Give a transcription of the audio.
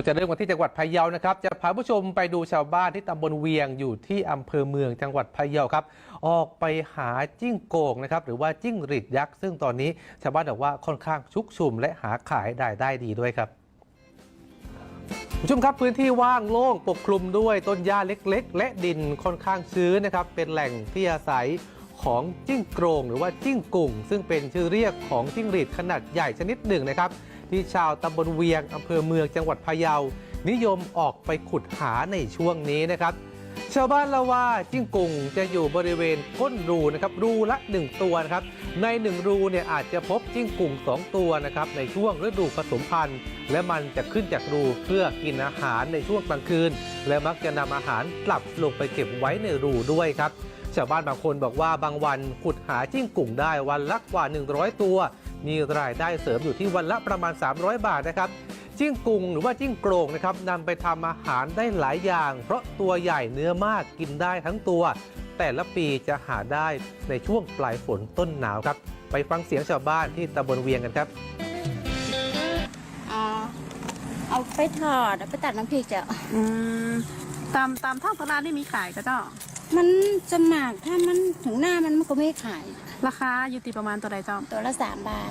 เราจะเริ่มกันที่จังหวัดพะเยานะครับ จะพาผู้ชมไปดูชาวบ้านที่ตำบลเวียงอยู่ที่อำเภอเมืองจังหวัดพะเยาครับ ออกไปหาจิ้งโกงนะครับหรือว่าจิ้งหรีดยักษ์ ซึ่งตอนนี้ชาวบ้านบอกว่าค่อนข้างชุกชุมและหาขายได้ได้ดีด้วยครับผู้ชมครับพื้นที่ว่างโล่งปกคลุมด้วยต้นหญ้าเล็ก ๆ และดินค่อนข้างชื้นนะครับ เป็นแหล่งที่อาศัยของจิ้งโกรงหรือว่าจิ้งกุ่ง ซึ่งเป็นชื่อเรียกของจิ้งหรีดขนาดใหญ่ชนิดหนึ่งนะครับ ที่ชาวตำบลเวียงอำเภอเมืองจังหวัดพะเยา นิยมออกไปขุดหาในช่วงนี้นะครับ ชาวบ้านเล่าว่าจิ้งกุ่งจะอยู่บริเวณก้นรูนะครับ รูละ 1 ตัวนะครับ ใน 1 รูเนี่ยอาจจะพบจิ้งกุ่ง 2 ตัวนะครับในช่วงฤดูผสมพันธุ์ และมันจะขึ้นจากรูเพื่อกินอาหารในช่วงกลางคืน และมักจะนำอาหารกลับลงไปเก็บไว้ในรูด้วยครับ ชาวบ้านบางคนบอกว่าบางวันขุดหาจิ้งกุ่งได้วันละกว่า 100 ตัว มีรายได้เสริมอยู่ที่วันละประมาณ 300 บาทนะครับจิ้งกุงหรือว่าจิ้งโกรงนะครับนำไปทำอาหารได้หลายอย่าง เพราะตัวใหญ่เนื้อมากกินได้ทั้งตัว แต่ละปีจะหาได้ในช่วงปลายฝนต้นหนาวครับ ไปฟังเสียงชาวบ้านที่ตำบลเวียงกันครับเอาเอาไปทอดเอาไปตัดน้ำพริกจ้ะอืม ตามตามท้องตลาดนี่มีขายก็เจ้า มันจะหมากถ้ามันถึงหน้ามันมันก็ไม่ขาย ราคาอยู่ที่ประมาณตัวใดเจ้า ตัวละสามบาท